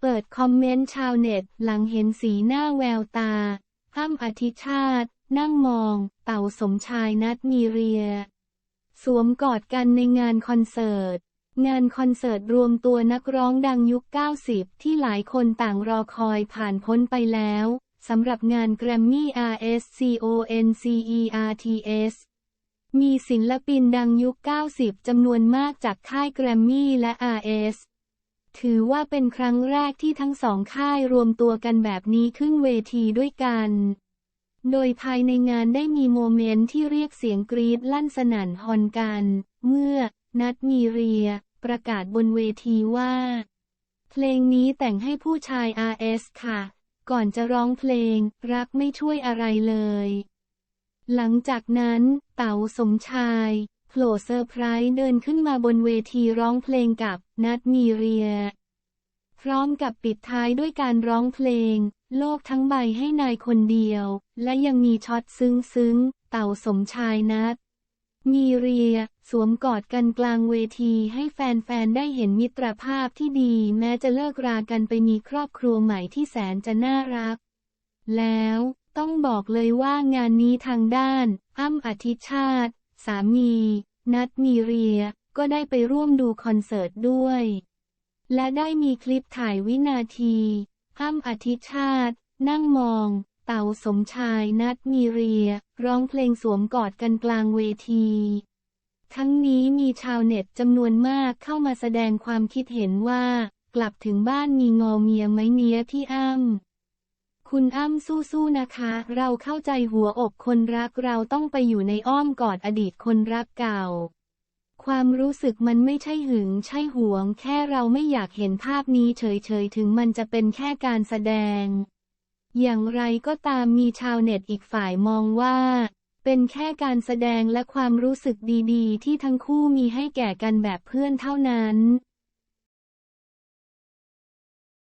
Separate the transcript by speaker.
Speaker 1: เปิดคอมเมนต์ชาวเน็ตหลังเห็นสีหน้าแววตาอ้ำอธิชาติ นั่งมอง เต่าสมชายนัดมีเรีย สวมกอดกันในงานคอนเสิร์ต งานคอนเสิร์ตรวมตัวนักร้องดังยุค 90 ที่หลายคนต่างรอคอยผ่านพ้นไปแล้วสำหรับงานแกรมมี่ RSCONCERTS มีศิลปินดังยุค 90 จำนวนมากจากค่ายแกรมมี่และ RS ถือว่าเป็นครั้งแรกที่ทั้งสองค่ายรวมตัวกันแบบนี้ขึ้นเวทีด้วยกัน โดยภายในงานได้มีโมเมนต์ที่เรียกเสียงกรี๊ดลั่นสนั่นฮอนกัน เมื่อ นัดมีเรีย ประกาศบนเวทีว่า เพลงนี้แต่งให้ผู้ชาย RS ค่ะ ก่อนจะร้องเพลง รักไม่ช่วยอะไรเลย หลังจากนั้น เต๋าสมชาย โผล่เซอร์ไพรส์เดินขึ้นมาบนเวทีร้องเพลงกับนัดมีเรีย พร้อมกับปิดท้ายด้วยการร้องเพลง โลกทั้งใบให้นายคนเดียว และยังมีช็อตซึ้งซึ้งเต่าสมชายนัดมีเรีย สวมกอดกันกลางเวทีให้แฟนๆ ได้เห็นมิตรภาพที่ดี แม้จะเลิกรากันไปมีครอบครัวใหม่ที่แสนจะน่ารัก แล้วต้องบอกเลยว่างานนี้ทางด้าน อ้ำอธิชาติ สามี นัดมีเรีย ก็ได้ไปร่วมดูคอนเสิร์ตด้วย และได้มีคลิปถ่ายวินาทีอ้ำอธิชาติ นั่งมอง เต่าสมชายนัดมีเรีย ร้องเพลงสวมกอดกันกลางเวที ทั้งนี้มีชาวเน็ตจำนวนมากเข้ามาแสดงความคิดเห็นว่า กลับถึงบ้านมีงอเมียไหมเนี้ยพี่อ้ำ คุณอ้ำสู้ๆนะคะ เราเข้าใจหัวอกคนรักเราต้องไปอยู่ในอ้อมกอดอดีตคนรักเก่า ความรู้สึกมันไม่ใช่หึงใช่หวง แค่เราไม่อยากเห็นภาพนี้เฉยๆ ถึงมันจะเป็นแค่การแสดง อย่างไรก็ตามมีชาวเน็ตอีกฝ่ายมองว่า เป็นแค่การแสดงและความรู้สึกดีๆ ที่ทั้งคู่มีให้แก่กันแบบเพื่อนเท่านั้น